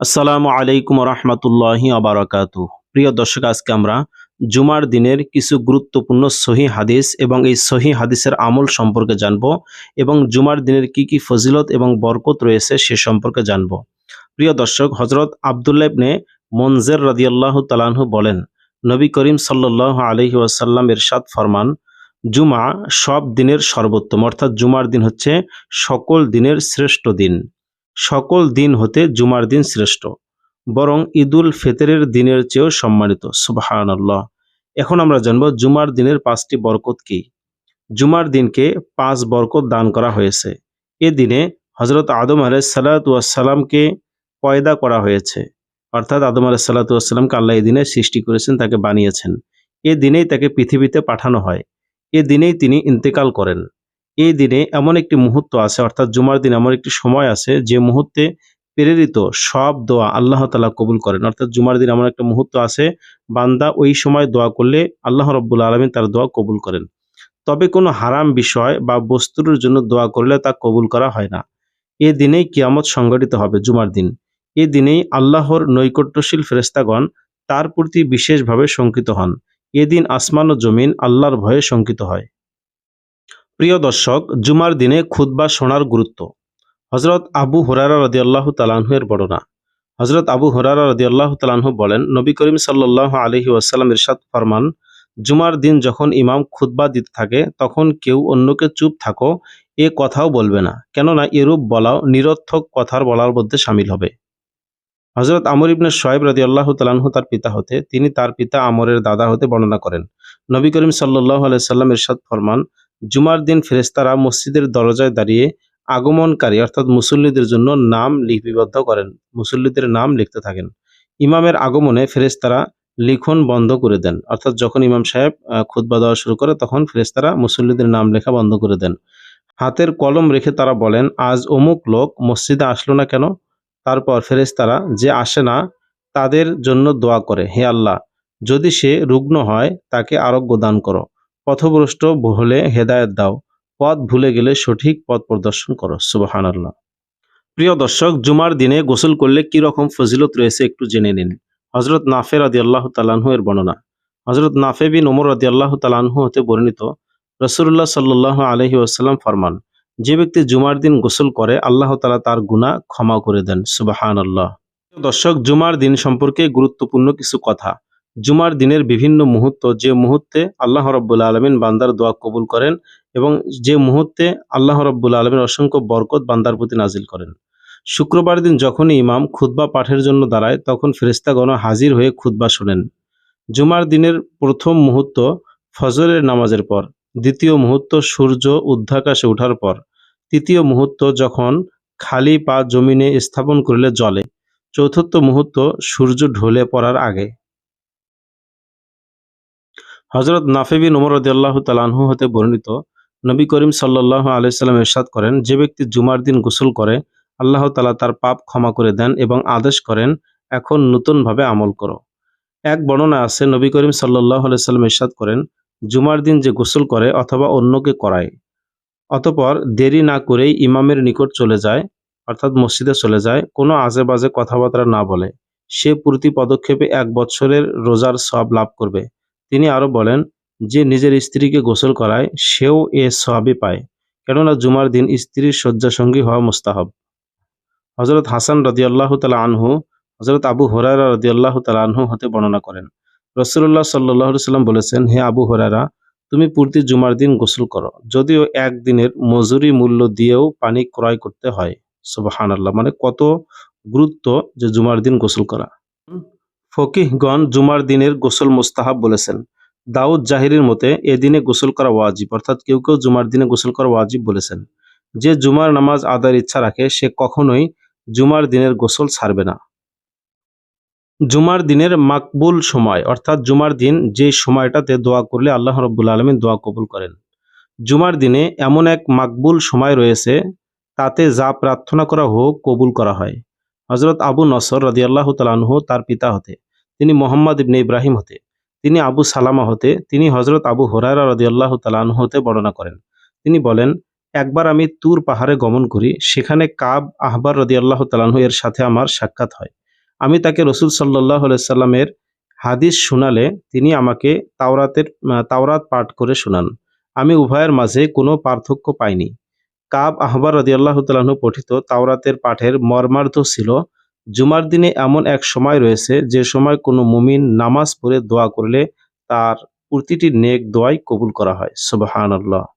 আসসালামু আলাইকুম রহমতুল্লাহি আবারকাতু প্রিয় দর্শক, আজকে আমরা জুমার দিনের কিছু গুরুত্বপূর্ণ সহি হাদিস এবং এই সহি হাদিসের আমল সম্পর্কে জানব এবং জুমার দিনের কি কি ফজিলত এবং বরকত রয়েছে সে সম্পর্কে জানব। প্রিয় দর্শক হজরত আবদুল্লাহ ইবনে মনজের রাদিয়াল্লাহু তালাহু বলেন, নবী করিম সাল্লাহ আলহি ওয়াসাল্লাম এরশাদ ফরমান, জুমা সব দিনের সর্বোত্তম, অর্থাৎ জুমার দিন হচ্ছে সকল দিনের শ্রেষ্ঠ দিন। সকল দিন হতে জুমার দিন শ্রেষ্ঠ, বরং ঈদুল ফিতরের দিনের চেয়েও সম্মানিত সুবাহান আল্লাহ এখন আমরা জানব জুমার দিনের পাঁচটি বরকত কি। জুমার দিনকে পাঁচ বরকত দান করা হয়েছে। এ দিনে হজরত আদম আলাই সালাতামকে পয়দা করা হয়েছে। অর্থাৎ আদম আলাই সাল্লাতামকে আল্লাহ দিনে সৃষ্টি করেছেন, তাকে বানিয়েছেন। এ দিনেই তাকে পৃথিবীতে পাঠানো হয়। এ দিনেই তিনি ইন্তেকাল করেন। এই দিনে এমন একটি মুহূর্ত আছে, অর্থাৎ জুমার দিন এমন একটি সময় আছে, যে মুহূর্তে প্রেরিত সব দোয়া আল্লাহ তালা কবুল করেন। অর্থাৎ জুমার দিন এমন একটা মুহূর্ত আছে, বান্দা ওই সময় দোয়া করলে আল্লাহ রব্বুল আলমিন তার দোয়া কবুল করেন। তবে কোনো হারাম বিষয় বা বস্তুর জন্য দোয়া করলে তা কবুল করা হয় না। এ দিনেই কিয়ামত সংগঠিত হবে, জুমার দিন। এ দিনেই আল্লাহর নৈকট্যশীল ফেরেস্তাগণ তার প্রতি বিশেষভাবে শঙ্কিত হন। এদিন আসমান ও জমিন আল্লাহর ভয়ে শঙ্কিত হয়। প্রিয় দর্শক, জুমার দিনে খুদ্া শোনার গুরুত্ব। হজরত আবু হুরারা রদি আল্লাহ তালাহের বর্ণনা। হজরত আবু হুরারা রদি আল্লাহ তালাহু বলেন, নবী করিম সাল্লাহ আলহি ওয়াসাল্লাম ইরশাদ ফরমান, জুমার দিন যখন ইমাম খুদ্া দিতে থাকে, তখন কেউ অন্যকে চুপ থাকো, এ কথাও বলবে না। কেননা এরূপ বলাও নিরর্থক কথার বলার মধ্যে সামিল হবে। হজরত আমর ইবনে সোয়েব রাজি আল্লাহ তালাহু তার পিতা হতে, তিনি তার পিতা আমরের দাদা হতে বর্ণনা করেন। নবী করিম সাল্লাহ আলাইসাল্লাম ইরশাদ ফরমান জুমার দিন ফেরেস্তারা মসজিদের দরজায় দাঁড়িয়ে আগমনকারী, অর্থাৎ মুসল্লিদের জন্য নাম লিপিবদ্ধ করেন, মুসল্লিদের নাম লিখতে থাকেন। ইমামের আগমনে ফেরেস্তারা লিখন বন্ধ করে দেন, অর্থাৎ যখন ইমাম সাহেব খুদ্া দেওয়া শুরু করে, তখন ফেরেস্তারা মুসল্লিদের নাম লেখা বন্ধ করে দেন। হাতের কলম রেখে তারা বলেন, আজ অমুক লোক মসজিদে আসলো না কেন? তারপর ফেরেস্তারা যে আসে না, তাদের জন্য দোয়া করে, হে আল্লাহ, যদি সে রুগ্ন হয়, তাকে আরোগ্য দান করো। পথভ্রষ্ট হলে হেদায়ত দাও, পথ ভুলে গেলে সঠিক পথ প্রদর্শন করো সুবাহান আল্লাহ প্রিয় দর্শক, জুমার দিনে গোসল করলে কি রকম ফজিলত রয়েছে একটু জেনে নিন। হজরত নাফের আদি আল্লাহ তালাহু এর বর্ণনা। হজরত নাফে বিন ওমর আদি আল্লাহ তালাহু হতে বর্ণিত রসুল্লাহ সাল্লাহ আলহি আসাল্লাম ফরমান, যে ব্যক্তি জুমার দিন গোসল করে, আল্লাহ তালা তার গুণা ক্ষমা করে দেন সুবাহান আল্লাহ দর্শক, জুমার দিন সম্পর্কে গুরুত্বপূর্ণ কিছু কথা। জুমার দিনের বিভিন্ন মুহূর্ত, যে মুহূর্তে আল্লাহ রব্বুল্লা আলমিন বান্দার দোয়া কবুল করেন এবং যে মুহূর্তে আল্লাহ রব্বুল্লা আলমিন অসংখ্য বরকত বান্দার প্রতি নাজিল করেন। শুক্রবার দিন যখনই ইমাম খুদ্া পাঠের জন্য দাঁড়ায়, তখন ফেরিস্তাগণ হাজির হয়ে খুদ্া শোনেন। জুমার দিনের প্রথম মুহূর্ত ফজরের নামাজের পর, দ্বিতীয় মুহূর্ত সূর্য উদ্ধাকাশে ওঠার পর, তৃতীয় মুহূর্ত যখন খালি পা জমিনে স্থাপন করলে জলে, চতুর্থ মুহূর্ত সূর্য ঢলে পড়ার আগে। হজরত নাফেবি নোমর রদিয়াল্লাহ তালাহু হতে বর্ণিত, নবী করিম সাল্লাহ আলাইসাল্লাম এরশাদ করেন, যে ব্যক্তি জুমার দিন গোসল করে, আল্লাহ তালা তার পাপ ক্ষমা করে দেন এবং আদেশ করেন, এখন নতুনভাবে আমল করো। এক বর্ণনা আছে, নবী করিম সাল্লাহ আলাইসাল্লাম এরশাদ করেন, জুমার দিন যে গোসল করে অথবা অন্যকে করায়, অতপর দেরি না করেই ইমামের নিকট চলে যায়, অর্থাৎ মসজিদে চলে যায়, কোনো আজে বাজে কথাবার্তা না বলে, সে প্রতি পদক্ষেপে এক বছরের রোজার সব লাভ করবে। তিনি আরও বলেন যে নিজের স্ত্রীকে গোসল করায় সেও এ সবই পায়, কেননা জুমার দিন স্ত্রীর শয্যাসঙ্গী হওয়া মোস্তাহব। হজরত হাসান রদিয়াল্লাহ তালা আনহু হজরত আবু হরারা রদিয়াল্লাহ তালা আনহু হতে বর্ণনা করেন। রসুল্লাহ সাল্লাহ সাল্লাম বলেছেন, হে আবু হরারা তুমি পূর্তি জুমার দিন গোসল করো, যদিও একদিনের মজুরি মূল্য দিয়েও পানি ক্রয় করতে হয়। সুবাহান মানে কত গুরুত্ব যে জুমার দিন গোসল করা। ফকিহগণ জুমার দিনের গোসল মুস্তাহাব বলেছেন। দাউদ জাহিরের মতে এদিনে গোসল করা ওয়াজিব, অর্থাৎ কেউ কেউ জুমার দিনে গোসল করা ওয়াজিব বলেছেন। যে জুমার নামাজ আদার ইচ্ছা রাখে, সে কখনোই জুমার দিনের গোসল ছাড়বে না। জুমার দিনের মাকবুল সময়, অর্থাৎ জুমার দিন যে সময়টাতে দোয়া করলে আল্লাহ রব্বুল আলমিন দোয়া কবুল করেন। জুমার দিনে এমন এক মাকবুল সময় রয়েছে, তাতে যা প্রার্থনা করা হোক কবুল করা হয়। হজরত আবু নসর রদিয়াল্লাহ তালাহ তার পিতা হতে। তিনি মোহাম্মদ ইবনে ইব্রাহিম হতে, তিনি আবু সালামা হতে, তিনি হজরত আবু হরারা রদিয়াল্লাহ তালাহ হতে বর্ণনা করেন। তিনি বলেন, একবার আমি তুর পাহাড়ে গমন করি, সেখানে কাব আহবার রদিয়াল্লাহ তালাহ এর সাথে আমার সাক্ষাৎ হয়। আমি তাকে রসুল সাল্লাহ সাল্লামের হাদিস শোনালে তিনি আমাকে তাওরাতের তাওরাত পাঠ করে শোনান। আমি উভয়ের মাঝে কোনো পার্থক্য পাইনি। কাব আহবার রদিয়াল্লাহ তালাহু পঠিত তাওরাতের পাঠের মর্মার্থ ছিল জুমার দিনে এমন এক সময় রয়েছে যে সময় কোনো মুমিন নামাজ পড়ে দোয়া করলে তার প্রতিটি নেক দোয়াই কবুল করা হয়। সুবহানাল্লাহ।